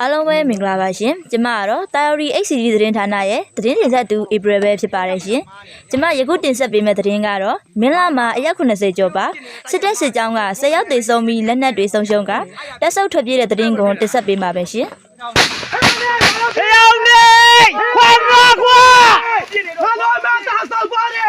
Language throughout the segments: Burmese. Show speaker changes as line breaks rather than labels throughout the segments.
အားလုံးပဲမင်္ဂလာပါရှင်ကျမကတော့တာယော်ရီ HCD သတင်းဌာနရဲ့သတင်းတင်ဆက်သူ April ပဲဖြစ်ပါတယ်ရှင်ကျမယခုတင်ဆက်ပေးမယ့်သတင်းကတော့မင်းလာမှာအရက်80ကျော်ပါစစ်တပ်စစ်ကြောင်းက10ရောက်သေဆုံးပြီးလက်နက်တွေဆုံးရှုံးကလက်ဆုပ်ထွက်ပြေးတဲ့သတင်းကိုတင်ဆက်ပေးမှာပဲရှင်
တယောက်နေခွာခွာခွာခွာလို့မသာဆောက်ပါလေ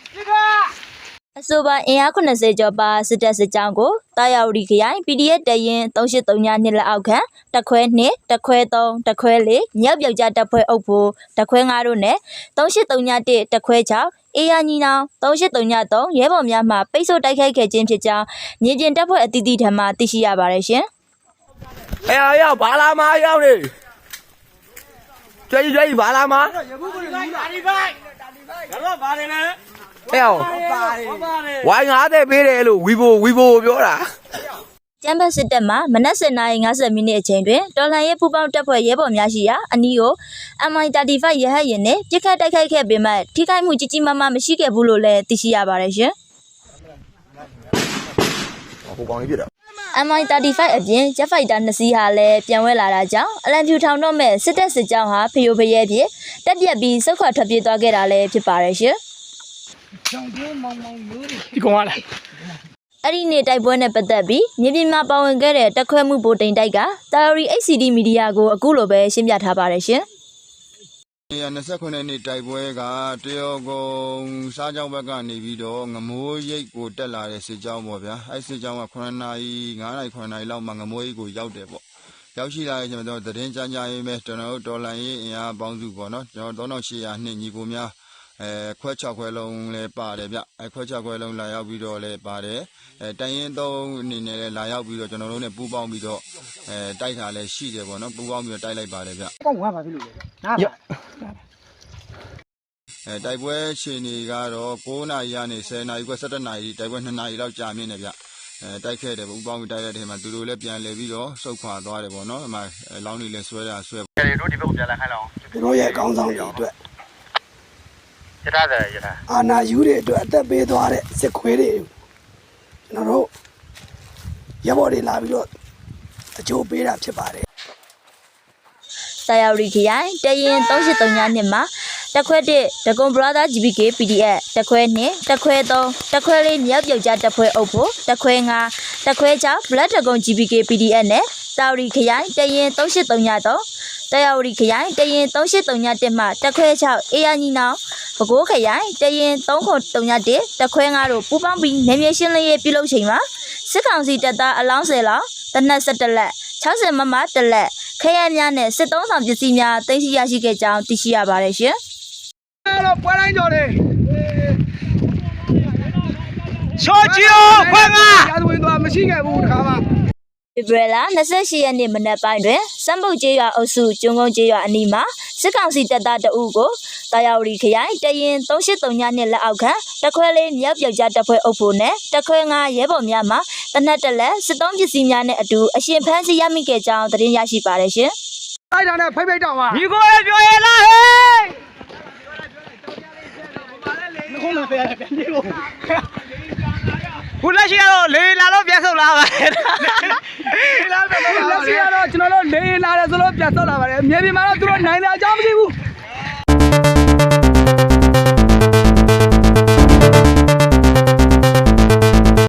အဆိုပါအင်အား80ကျော်ပါစစ်တပ်စစ်ကြောင်းကိုတာယာဝတီခရိုင် PDF တရင်383ညလက်အောက်ခံတခွဲ2တခွဲ3တခွဲ4မြောက်ပြောက်ကြားတပ်ဖွဲ့အုပ်ဖို့တခွဲ9တို့နဲ့383ည1တခွဲ6အေယာညီနောင်383ည3ရဲဘော်များမှပိတ်ဆို့တိုက်ခိုက်ခဲ့ခြင်းဖြစ်ကြောင်းမြေပြင်တပ်ဖွဲ့အသီးသီးထံမှသိရှိရပါတယ်ရှင်။
အေယာရောက်ဘာလာမရောက်နေ။ကြွကြီးကြွ
ကြီးဘာလာမ။ရဘူးကိုလူကြီးတာလီဘိုင်။ဒါတော့ဘာလဲ
လဲ။ 呦，
ပါတယ်
ဝိုင်းငါတဲ့ပေးတယ်လို့ဝီဘိုဝီဘိုပြောတာ
ကျမ်းဘတ်စစ်တပ်မှမနက်7:50မိနစ်အချိန်တွင်တော်လှန်ရေးပူးပေါင်းတပ်ဖွဲ့ရဲဘော်များရှိရာအနီးကို MI35 ရဟတ်ယာဉ်နဲ့ပြစ်ခတ်တိုက်ခိုက်ခဲ့ပေမဲ့ထိခိုက်မှုကြီးကြီးမားမားမရှိခဲ့ဘူးလို့လည်းသိရှိရပါတယ်ရှင်
ဟိုကောင်လေးပြတာ
MI35 အပြင် Jet Fighter 2စီးဟာလည်းပြန်ဝဲလာတာကြောင့်အလံဖြူထောင်တော့မဲ့စစ်တပ်စစ်ကြောင်းဟာဖျို့ဖျဲဖြစ်တက်ပြက်ပြီးစုတ်ခွာထွက်ပြေးသွားခဲ့တာလည်းဖြစ်ပါတယ်ရှင်
ဒီကောင်ကလား
အဲ့ဒီနေ့တိုက်ပွဲနဲ့ပတ်သက်ပြီးမြေပြင်မှာပါဝင်ခဲ့တဲ့တက်ခွဲမှုဗိုလ်တိန်တိုက်ကတာရီ HCD မီဒီယာကိုအခုလိုပဲရှင်းပြထားပါတယ်ရှင်
နေရာ29နှစ်တိုက်ပွဲကတရောကုံစားကြောင်းဘက်ကနေပြီးတော့ငမိုးရိပ်ကိုတက်လာတဲ့စစ်ကြောင်းပေါ့ဗျာအဲစစ်ကြောင်းက9နာရီ9နာရီ9နာရီလောက်မှငမိုးရိပ်ကိုရောက်တယ်ပေါ့ရောက်ရှိလာတဲ့ကျွန်တော်တို့သတင်းကြားကြရေးမဲ့ကျွန်တော်တို့ဒေါ်လာရေးအင်အားပေါင်းစုပေါ့နော်ကျွန်တော်3800နှစ်ညီကိုများ အဲခွဲ6ခွဲလုံးလည်းပါတယ်ဗျအဲခွဲ6ခွဲလုံးလာရောက်ပြီးတော့လည်းပါတယ်အဲတိုင်းရင်းသုံးအနေနဲ့လည်းလာရောက်ပြီးတော့ကျွန်တော်တို့နဲ့ပူးပေါင်းပြီးတော့အဲတိုက်တာလည်းရှိတယ်ပေါ့နော်ပူးပေါင်းပြီးတော့တိုက်လိုက်ပါတယ်ဗျ
ကောင်းဝါပါပြီလို့နားပါ
အဲတိုက်ပွဲရှင်တွေကတော့9နာရီကနေ10နာရီခွဲ17နာရီတိုက်ပွဲ2နာရီလောက်ကြာမြင့်တယ်ဗျအဲတိုက်ခဲ့တယ်ဘူးပေါင်းတိုက်ရတဲ့ထဲမှာသူတို့လည်းပြန်လဲပြီးတော့စုပ်ခွာသွားတယ်ပေါ့နော်။အမှလောင်းတွေလည်းဆွဲတာဆွဲ။က
ျွန်တော်တို့ဒီဘက်ကိုပြန်လာခိုင်းလောက်။
ကျွန်တော်ရဲ့အကောင်းဆောင်တွေအတွက်
ရထားတယ်ရထား
အာနာယူတွေအတွက်အသက်ပေးသွားတဲ့စစ်ခွေးတွေကျွန်တော်တို့ရဘော်တွေလာပြီးတော့အကျိုးပေးတာဖြစ်ပါတယ်
တာယာရီခရိုင်တရင်383ညနှစ်မှာတက်ခွဲ1ဒဂွန် brother GBK PDF တက်ခွဲ2တက်ခွဲ3တက်ခွဲ4မြောက်ပြောက်ကြားတက်ခွဲအုပ်ဖို့တက်ခွဲ5တက်ခွဲ6 black dragon GBK PDF နဲ့တာရီခရိုင်တရင်383ည3 တယာရီခရိုင်တရင်383ည1မှာတက်ခွဲ6အေးရညီနောင်ပဲခူးခရိုင်တရင်303ည1တက်ခွဲ5တို့ပူးပေါင်းပြီးနေမြေရှင်းလင်းရေးပြုလုပ်ချိန်မှာစစ်ကောင်စီတပ်သားအလောင်း10လောက်တနက်17လက်60မမ1လက်ခရဲများနဲ့စစ်သုံးဆောင်ပစ္စည်းများသိမ်းဆည်းရရှိခဲ့ကြောင်းသိရှိရပါတယ်ရှင်
အဲ့တော့ပွဲတိုင်းကြော်တယ်ချောချီယိုခွဲကရာဇဝင်သွားမရှိခဲ့ဘူးတခါမှ။
ဖေဖော်ဝါရီ28ရက်နေ့မနက်ပိုင်းတွင်စံပုတ်ကျေးရွာအုပ်စုကျွန်းကုန်းကျေးရွာအနီးမှာစစ်ကောင်စီတပ်သားတအုပ်ကိုတာယာဝတီခရိုင်တရင်383ညနှစ်လက်အောက်ခံတက်ခွဲလေးမြောက်ပြောက်ကြားတပ်ဖွဲ့အုပ်ဖို့နဲ့တက်ခွဲ9ရဲဘော်များမှတနက်တက်လက်စစ်သုံးပစ္စည်းများနဲ့အတူအရှင်ဖမ်းဆီးရမိခဲ့ကြောင်းသတင်းရရှိပါတယ်ရှင်။
အဲ့ဒါနဲ့ဖိတ်ဖိတ်တောင်းပါ
ညီကိုလည်းပြောရလားဟေး
ခုနကပြန်ပြန်ပြေလို့
ခုလက်ရှိကတော့လေလာတော့ပြန်ဆုတ်လာပါလေ
လက်ရှိကတော့ ကျွန်တော်တို့လေလာတယ်ဆိုလို့ပြန်ဆောက်လာပါတယ်မြေပြင်မှာတော့သူတို့နိုင်တဲ့အကြောင်းမရှိဘူး